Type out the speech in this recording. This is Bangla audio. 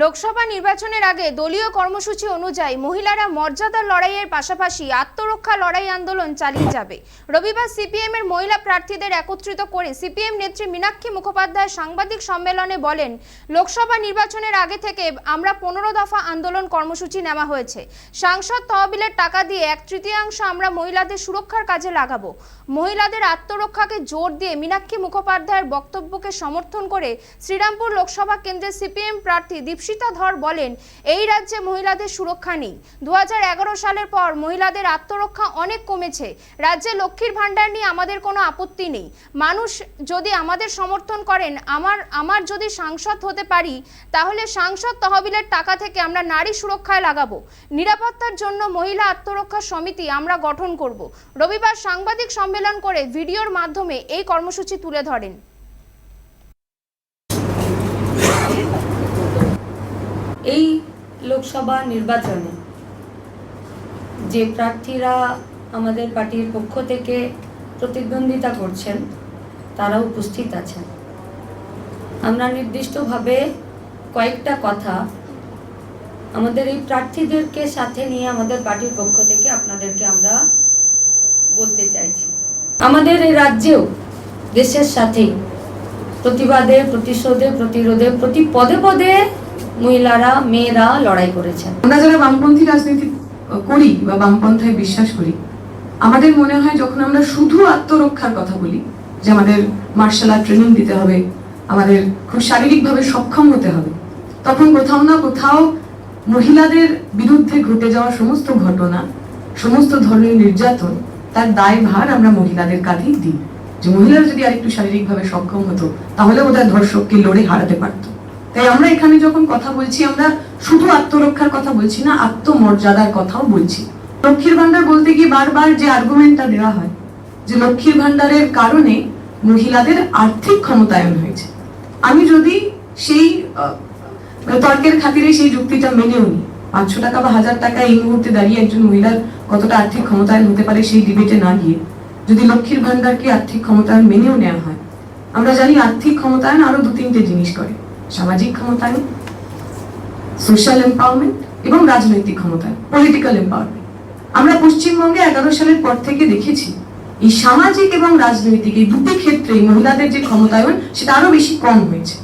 লোকসভা নির্বাচনের আগে দলীয় কর্মসূচি অনুযায়ী মহিলারা মর্যাদার লড়াইয়ের পাশাপাশি আত্মরক্ষা লড়াই আন্দোলন চালিয়ে যাবে। রবিবার সিপিএম এর মহিলা প্রার্থীদের একত্রিত করে সিপিএম নেত্রী মীনাক্ষী মুখোপাধ্যায় সাংবাদিক সম্মেলনে বলেন, লোকসভা নির্বাচনের আগে থেকে আমরা পনেরো দফা আন্দোলন কর্মসূচি নেওয়া হয়েছে। সাংসদ তহবিলের টাকা দিয়ে এক তৃতীয়াংশ আমরা মহিলাদের সুরক্ষার কাজে লাগাবো। মহিলাদের আত্মরক্ষাকে জোর দিয়ে মীনাক্ষী মুখোপাধ্যায়ের বক্তব্যকে সমর্থন করে শ্রীরামপুর লোকসভা কেন্দ্রের সিপিএম প্রার্থী দীপশিতা ধর বলেন, এই রাজ্যে মহিলাদের সুরক্ষা নেই। দু হাজার এগারো সালের পর মহিলাদের আত্মরক্ষা অনেক কমেছে। রাজ্যে লক্ষ্মীর ভাণ্ডার নিয়ে আমাদের কোনো আপত্তি নেই। মানুষ যদি আমাদের সমর্থন করেন, আমার আমার যদি সাংসদ হতে পারি, তাহলে সাংসদ তহবিলের টাকা থেকে আমরা নারী সুরক্ষায় লাগাবো। নিরাপত্তার জন্য মহিলা আত্মরক্ষা সমিতি আমরা গঠন করব। রবিবার সাংবাদিক সম্মেলন করে ভিডিওর মাধ্যমে এই কর্মসূচি তুলে ধরেন। এই লোকসভা নির্বাচনে যে প্রার্থীরা আমাদের পার্টির পক্ষ থেকে প্রতিদ্বন্দ্বিতা করছেন তারা উপস্থিত আছেন। আমরা নির্দিষ্টভাবে কয়েকটা কথা আমাদের এই প্রার্থীদেরকে সাথে নিয়ে আমাদের পার্টির পক্ষ থেকে আপনাদেরকে আমরা বলতে চাইছি। আমাদের এই রাজ্যেও দেশের সাথেই প্রতিবাদে, প্রতিশোধে, প্রতিরোধে, প্রতি পদে পদে মহিলারা, মেয়েরা লড়াই করেছেন। আমরা যারা বামপন্থী রাজনীতি করি বা বামপন্থায় বিশ্বাস করি, আমাদের মনে হয় যখন আমরা শুধু আত্মরক্ষার কথা বলি, যে আমাদের মার্শাল আর্ট ট্রেনিং দিতে হবে, আমাদের খুব শারীরিকভাবে সক্ষম হতে হবে, তখন কোথাও না কোথাও মহিলাদের বিরুদ্ধে ঘটে যাওয়া সমস্ত ঘটনা, সমস্ত ধরনের নির্যাতন, তার দায়ভার আমরা মহিলাদের কাঁধেই দিই। যে মহিলারা যদি আরেকটু শারীরিকভাবে সক্ষম হতো, তাহলে ওদের ধর্ষককে লড়ে হারাতে পারতো। তাই আমরা এখানে যখন কথা বলছি, আমরা শুধু আত্মরক্ষার কথা বলছি না, আত্মমর্যাদার কথাও বলছি। লক্ষ্মীর ভান্ডার বলতে গিয়ে বারবার যে আর্গুমেন্টটা দেওয়া হয়, যে লক্ষ্মীর ভান্ডারের কারণে মহিলাদের আর্থিক ক্ষমতায়ন হয়েছে। আমি যদি সেই তর্কের খাতিরে সেই যুক্তিটা মেনেও নিই, পাঁচশো টাকা বা হাজার টাকা এই মুহূর্তে দাঁড়িয়ে একজন মহিলার কতটা আর্থিক ক্ষমতায়ন হতে পারে সেই ডিবেটে না গিয়ে, যদি লক্ষ্মীর ভান্ডারকে আর্থিক ক্ষমতায়ন মেনেও নেওয়া হয়, আমরা জানি আর্থিক ক্ষমতায়ন আরও দু তিনটে জিনিস করে। সামাজিক ক্ষমতায়ন সোশ্যাল এম্পাওয়ারমেন্ট এবং রাজনৈতিক ক্ষমতায়ন পলিটিক্যাল এম্পাওয়ারমেন্ট আমরা পশ্চিমবঙ্গে এগারো সালের পর থেকে দেখেছি, এই সামাজিক এবং রাজনৈতিক এই দুটি ক্ষেত্রে মহিলাদের যে ক্ষমতায়ন, সেটা আরও বেশি কম হয়েছে।